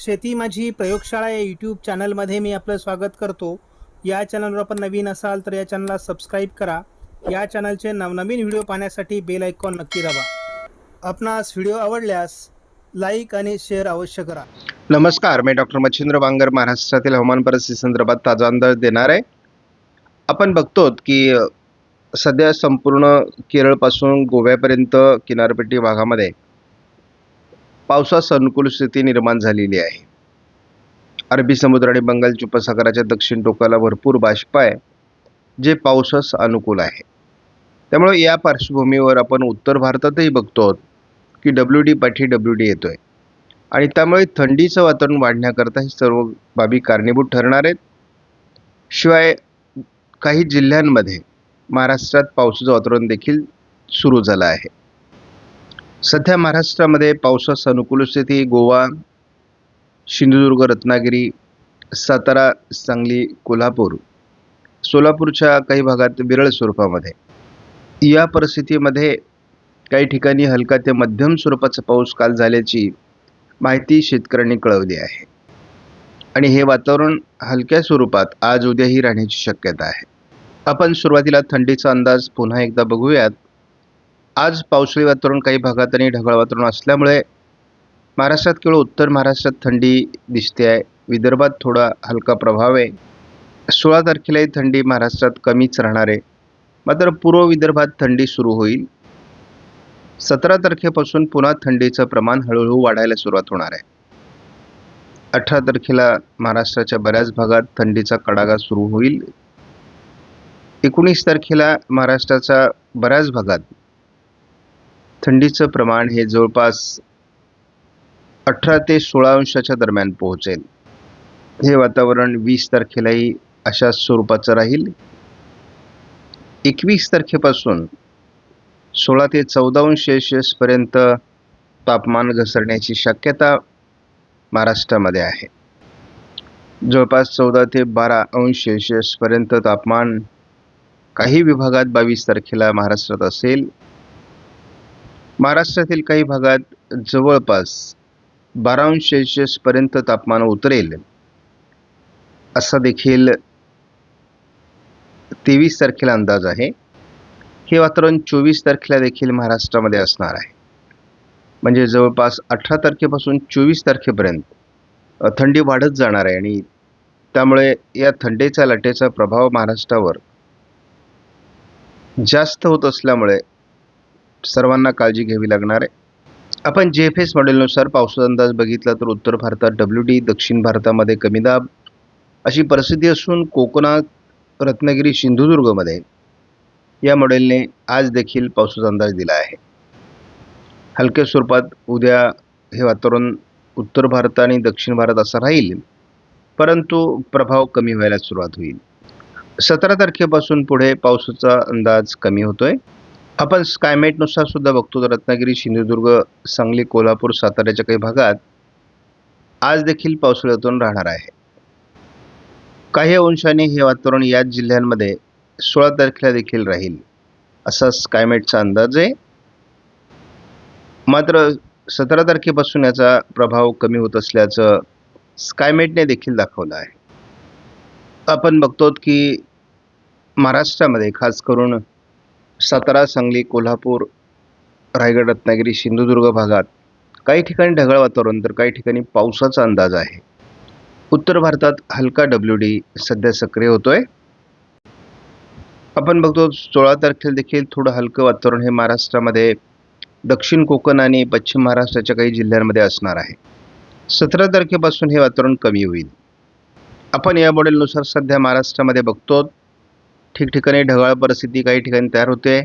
शेती माझी प्रयोगशाळा या यूट्यूब चॅनलमध्ये मी आपलं स्वागत करतो. या चॅनलवर आपण नवीन असाल तर या चॅनलला सबस्क्राईब करा. या चॅनलचे नवनवीन व्हिडिओ पाहण्यासाठी बेल आयकॉन नक्की दाबा. आपणास व्हिडिओ आवडल्यास लाईक आणि शेअर अवश्य करा. नमस्कार मी डॉक्टर मच्छिंद्र बांगर महाराष्ट्रातील हवामान परिस्थिती संदर्भात ताजा अंदाज देणार आहे. आपण बघतो की सध्या संपूर्ण केरळपासून गोव्यापर्यंत किनारपट्टी भागामध्ये पावसास अनुकूल स्थिती निर्माण झालेली आहे. अरबी समुद्र आणि बंगालच्या उपसागराच्या दक्षिण टोकाला भरपूर बाष्प आहे जे पावसास अनुकूल आहे. त्यामुळे या पार्श्वभूमीवर आपण उत्तर भारतातही बघतो आहोत की डब्ल्यू डी पाठी डब्ल्यू डी येतोय. आणि त्यामुळे थंडीचं वातावरण वाढण्याकरता हे सर्व बाबी कारणीभूत ठरणार आहेत. शिवाय काही जिल्ह्यांमध्ये महाराष्ट्रात पावसाचं वातावरण देखील सुरू झालं आहे. सध्या महाराष्ट्रामध्ये पावसास अनुकूल स्थिती गोवा सिंधुदुर्ग रत्नागिरी सातारा सांगली कोल्हापूर सोलापूरच्या काही भागात विरळ स्वरूपामध्ये. या परिस्थितीमध्ये काही ठिकाणी हलका ते मध्यम स्वरूपाचा पाऊस काल झाल्याची माहिती शेतकऱ्यांनी कळवली आहे. आणि हे वातावरण हलक्या स्वरूपात आज उद्याही राहण्याची शक्यता आहे. आपण सुरुवातीला थंडीचा अंदाज पुन्हा एकदा बघूयात. आज पावसाळी वातावरण काही भागात आणि ढगाळ वातावरण असल्यामुळे महाराष्ट्रात केवळ उत्तर महाराष्ट्रात थंडी दिसते आहे. विदर्भात थोडा हलका प्रभाव आहे. सोळा तारखेलाही थंडी महाराष्ट्रात कमीच राहणार आहे. मात्र पूर्व विदर्भात थंडी सुरू होईल. सतरा तारखेपासून पुन्हा थंडीचं प्रमाण हळूहळू वाढायला सुरुवात होणार आहे. अठरा तारखेला महाराष्ट्राच्या बऱ्याच भागात थंडीचा कडागा सुरू होईल. एकोणीस तारखेला महाराष्ट्राच्या बऱ्याच भागात थंडीचं प्रमाण हे जवळपास अठरा ते सोळा अंशाच्या दरम्यान पोहोचेल. हे वातावरण वीस तारखेलाही अशाच स्वरूपाचं राहील. एकवीस तारखेपासून सोळा ते चौदा अंश सेल्सिअसपर्यंत तापमान घसरण्याची शक्यता महाराष्ट्रामध्ये आहे. जवळपास चौदा ते बारा अंश सेल्शियसपर्यंत तापमान काही विभागात बावीस तारखेला महाराष्ट्रात असेल. महाराष्ट्रातील काही भागात जवळपास बारा अंश सेल्सिअसपर्यंत तापमान उतरेल. असा देखील तेवीस तारखेला अंदाज आहे. हे वातावरण चोवीस तारखेला देखील महाराष्ट्रामध्ये असणार आहे. म्हणजे जवळपास अठरा तारखेपासून चोवीस तारखेपर्यंत थंडी वाढत जाणार आहे आणि त्यामुळे या थंडीचा लाटेचा प्रभाव महाराष्ट्रावर जास्त होत असल्यामुळे सर्वांना काळजी घ्यावी लागणार आहे. आपण जे एफ एस मॉडेलनुसार पावसाचा अंदाज बघितला तर उत्तर भारतात डब्ल्यू डी दक्षिण भारतामध्ये कमी दाब अशी परिस्थिती असून कोकणात रत्नागिरी सिंधुदुर्गमध्ये या मॉडेलने आज देखील पावसाचा अंदाज दिला आहे. हलक्या स्वरूपात उद्या हे वातावरण उत्तर भारत आणि दक्षिण भारत असं राहील परंतु प्रभाव कमी व्हायला सुरुवात होईल. सतरा तारखेपासून पुढे पावसाचा अंदाज कमी होतोय. आपण स्कायमेटनुसार सुद्धा बघतो तर रत्नागिरी सिंधुदुर्ग सांगली कोल्हापूर साताऱ्याच्या काही भागात आज देखील पावसाळ्यातून राहणार आहे. काही अंशाने हे वातावरण याच जिल्ह्यांमध्ये सोळा तारखेला देखील राहील असा स्कायमेटचा अंदाज आहे. मात्र सतरा तारखेपासून याचा प्रभाव कमी होत असल्याचं स्कायमेटने देखील दाखवलं आहे. आपण बघतो की महाराष्ट्रामध्ये खास करून सातारा सांगली कोल्हापूर रायगड रत्नागिरी सिंधुदुर्ग भागात काही ठिकाणी ढगाळ वातावरण तर काही ठिकाणी पावसाचा अंदाज आहे. उत्तर भारतात हलका डब्ल्यू डी सध्या सक्रिय होतोय. आपण बघतो सोळा तारखेला देखील थोडं हलकं वातावरण हे महाराष्ट्रामध्ये दक्षिण कोकण आणि पश्चिम महाराष्ट्राच्या काही जिल्ह्यांमध्ये असणार आहे. सतरा तारखेपासून हे वातावरण कमी होईल. आपण या मॉडेलनुसार सध्या महाराष्ट्रामध्ये बघतो ठिकठिकाणी ढगाळ परिस्थिती काही ठिकाणी तयार होते.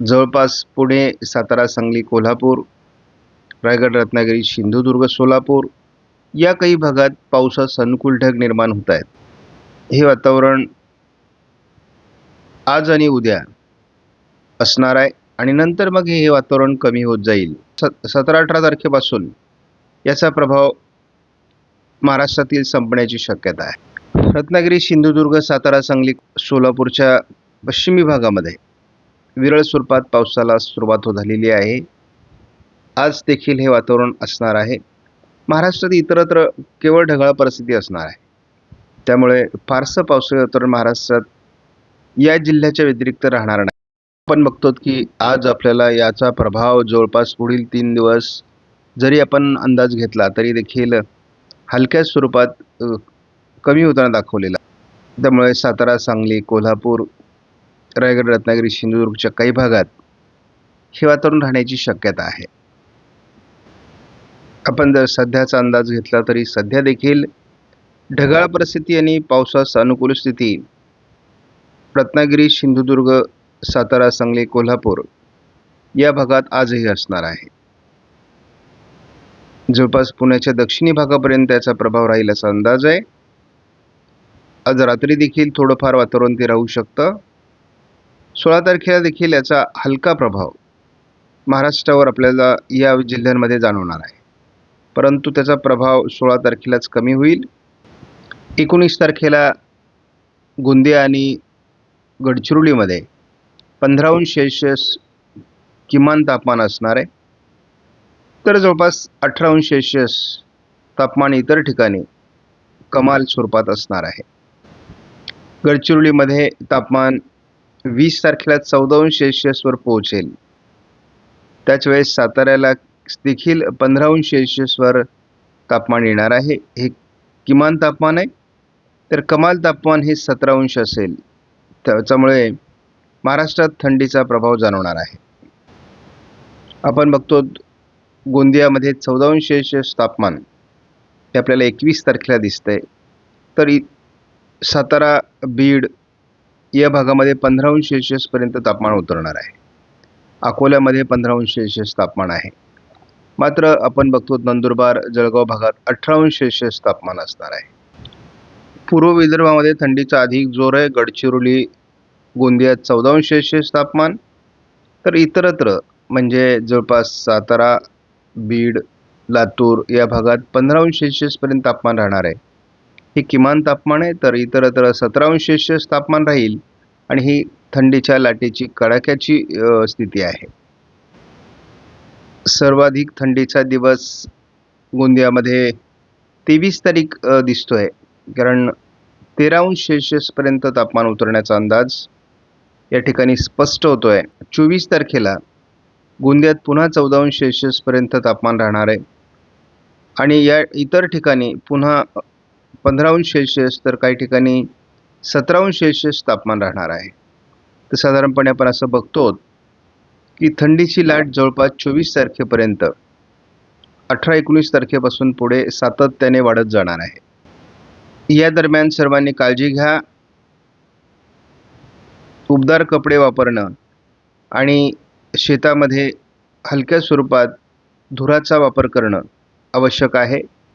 जवळपास पुणे सातारा सांगली कोल्हापूर रायगड रत्नागिरी सिंधुदुर्ग सोलापूर या काही भागात पावसास अनुकूल ढग निर्माण होत आहेत. हे वातावरण आज आणि उद्या असणार आहे आणि नंतर मग हे वातावरण कमी होत जाईल. स सतरा अठरा तारखेपासून याचा प्रभाव महाराष्ट्रातील संपण्याची शक्यता आहे. रत्नागिरी सिंधुदुर्ग सातारा सांगली सोलापूरच्या पश्चिमी भागामध्ये विरळ स्वरूपात पावसाला सुरुवात हो झालेली आहे. आज देखील हे वातावरण असणार आहे. महाराष्ट्रात इतरत्र केवळ ढगाळ परिस्थिती असणार आहे. त्यामुळे फारसं पावसाळी वातावरण महाराष्ट्रात या जिल्ह्याच्या व्यतिरिक्त राहणार नाही. आपण बघतो की आज आपल्याला याचा प्रभाव जवळपास पुढील तीन दिवस जरी आपण अंदाज घेतला तरी देखील हलक्या स्वरूपात कमी होताना दाखवलेला. त्यामुळे सातारा सांगली कोल्हापूर रायगड रत्नागिरी सिंधुदुर्गच्या काही भागात हे वातावरण राहण्याची शक्यता आहे. आपण जर सध्याचा अंदाज घेतला तरी सध्या देखील ढगाळ परिस्थिती आणि पावसास अनुकूल स्थिती रत्नागिरी सिंधुदुर्ग सातारा सांगली कोल्हापूर या भागात आजही असणार आहे. जवळपास पुण्याच्या दक्षिणी भागापर्यंत याचा प्रभाव राहील असा अंदाज आहे. आज रात्री देखील थोडंफार वातावरण ते राहू शकतं. सोळा तारखेला देखील याचा हलका प्रभाव महाराष्ट्रावर आपल्याला या जिल्ह्यांमध्ये जाणवणार आहे. परंतु त्याचा प्रभाव सोळा तारखेलाच कमी होईल. एकोणीस तारखेला गोंदिया आणि गडचिरोलीमध्ये पंधराहून अंश किमान तापमान असणार आहे. तर जवळपास अठराहून अंश तापमान इतर ठिकाणी कमाल स्वरूपात असणार आहे. गडचिरोलीमध्ये तापमान वीस तारखेला चौदा अंश सेल्सिअसवर पोहोचेल. त्याच वेळेस साताऱ्याला देखील पंधरा अंश तापमान येणार आहे. हे किमान तापमान आहे. तर कमाल तापमान हे सतरा अंश असेल. त्याच्यामुळे महाराष्ट्रात थंडीचा प्रभाव जाणवणार आहे. आपण बघतो गोंदियामध्ये चौदा अंश सेल्सिअस तापमान हे आपल्याला एकवीस तारखेला दिसतंय. तर इ सातारा बीड या भागामध्ये पंधरा अंश तापमान उतरणार आहे. अकोल्यामध्ये पंधरा अंश तापमान आहे. मात्र आपण बघतो नंदुरबार जळगाव भागात अठरा अंश तापमान असणार आहे. पूर्व विदर्भामध्ये थंडीचा अधिक जोर आहे. गडचिरोली गोंदियात चौदा अंश तापमान. तर इतरत्र म्हणजे जवळपास सातारा बीड लातूर या भागात पंधरा अंश तापमान राहणार आहे. हे किमान तापमान आहे तर इतरत्र सतरा अंश सेल्सिअस तापमान राहील आणि ही थंडीच्या लाटेची कडाक्याची स्थिती आहे. सर्वाधिक थंडीचा दिवस गोंदियामध्ये तेवीस तारीख दिसतो दिसतोय. कारण तेरा अंश सेल्सिअसपर्यंत तापमान उतरण्याचा अंदाज या ठिकाणी स्पष्ट होतोय. चोवीस तारखेला गोंदियात पुन्हा चौदा अंश सेल्सिअसपर्यंत तापमान राहणार आहे. आणि या इतर ठिकाणी पुन्हा पंधरा सेल्शियस तर काही ठिकाणी सतरा सेल्शियस तापमान राहणार आहे. तर साधारणपणे आपण असं बघतो की थंडीची लाट जवळपास चोवीस तारखेपर्यंत अठरा एकोणीस तारखेपासून पुढे सातत्याने वाढत जाणार आहे. या दरम्यान सर्वांनी काळजी घ्या. उबदार कपडे वापरणं आणि शेतामध्ये हलक्या स्वरूपात धुराचा वापर करणं आवश्यक आहे.